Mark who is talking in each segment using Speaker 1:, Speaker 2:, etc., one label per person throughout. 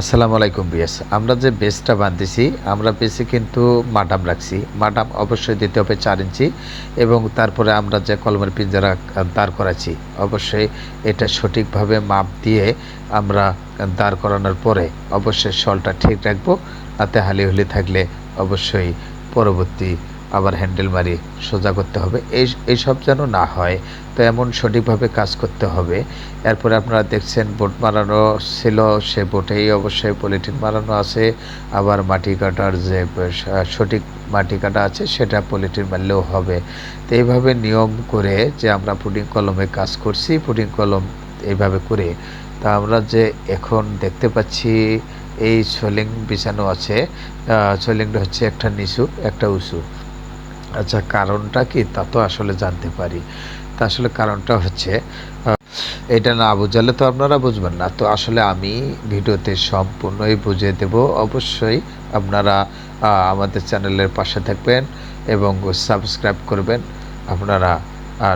Speaker 1: আসসালামু আলাইকুম বিএস আমরা যে বেসটা বাঁধতেছি, আমরা বেসে কিন্তু মাডাম রাখছি। মাডাম অবশ্যই দিতে হবে চার ইঞ্চি এবং তারপরে আমরা যে কলমের পিঞ্জারা দাঁড় করাচ্ছি, অবশ্যই এটা সঠিকভাবে মাপ দিয়ে আমরা দাঁড় করানোর পরে অবশ্যই শলটা ঠিক রাখব। তাতে হালি হুলি থাকলে অবশ্যই পরবর্তী আবার হ্যান্ডেল মারি সোজা করতে হবে। এই, এইসব যেন না হয়, তো এমন সঠিকভাবে কাজ করতে হবে। এরপরে আপনারা দেখছেন বোট মারানো ছিল, সে বোটেই অবশ্যই পলিথিন মারানো আছে। আবার মাটি কাটার যে সঠিক মাটি কাটা আছে, সেটা পলিথিন মারলেও হবে। তো এইভাবে নিয়ম করে যে আমরা পুডিং কলমে কাজ করছি, পুডিং কলম এইভাবে করে। তা আমরা যে এখন দেখতে পাচ্ছি, এই সোলিং বিছানো আছে। সোলিংটা হচ্ছে একটা নিচু, একটা উঁচু। আচ্ছা কারণটা কি? তা তো আসলে জানতে পারি। তা আসলে কারণটা হচ্ছে এটা না বুঝালে তো আপনারা বুঝবেন না। তো আসলে আমি ভিডিওতে সম্পূর্ণই বুঝিয়ে দেব। অবশ্যই আপনারা আমাদের চ্যানেলের পাশে থাকবেন এবং সাবস্ক্রাইব করবেন আপনারা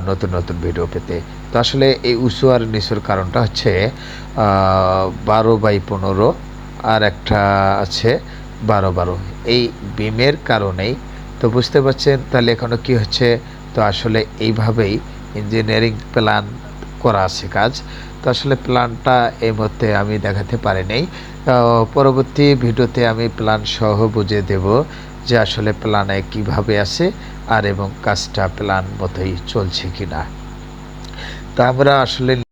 Speaker 1: নতুন নতুন ভিডিও পেতে। তো আসলে এই উঁচু আর নিচুর কারণটা হচ্ছে বারো বাই পনেরো আর একটা আছে বারো বারো। এই বিমের কারণেই তো বুঝতে পারছেন তাহলে এখনও কি হচ্ছে? তো আসলে এইভাবেই ইঞ্জিনিয়ারিং প্ল্যান করা আছে কাজ। তো আসলে প্ল্যানটা এই মুহূর্তে আমি দেখাতে পারিনি। আহ, পরবর্তী ভিডিওতে আমি প্ল্যান সহ বুঝে দেব যে আসলে প্ল্যানে কীভাবে আছে আর এবং কাজটা প্ল্যান মতোই চলছে কিনা। তা আমরা আসলে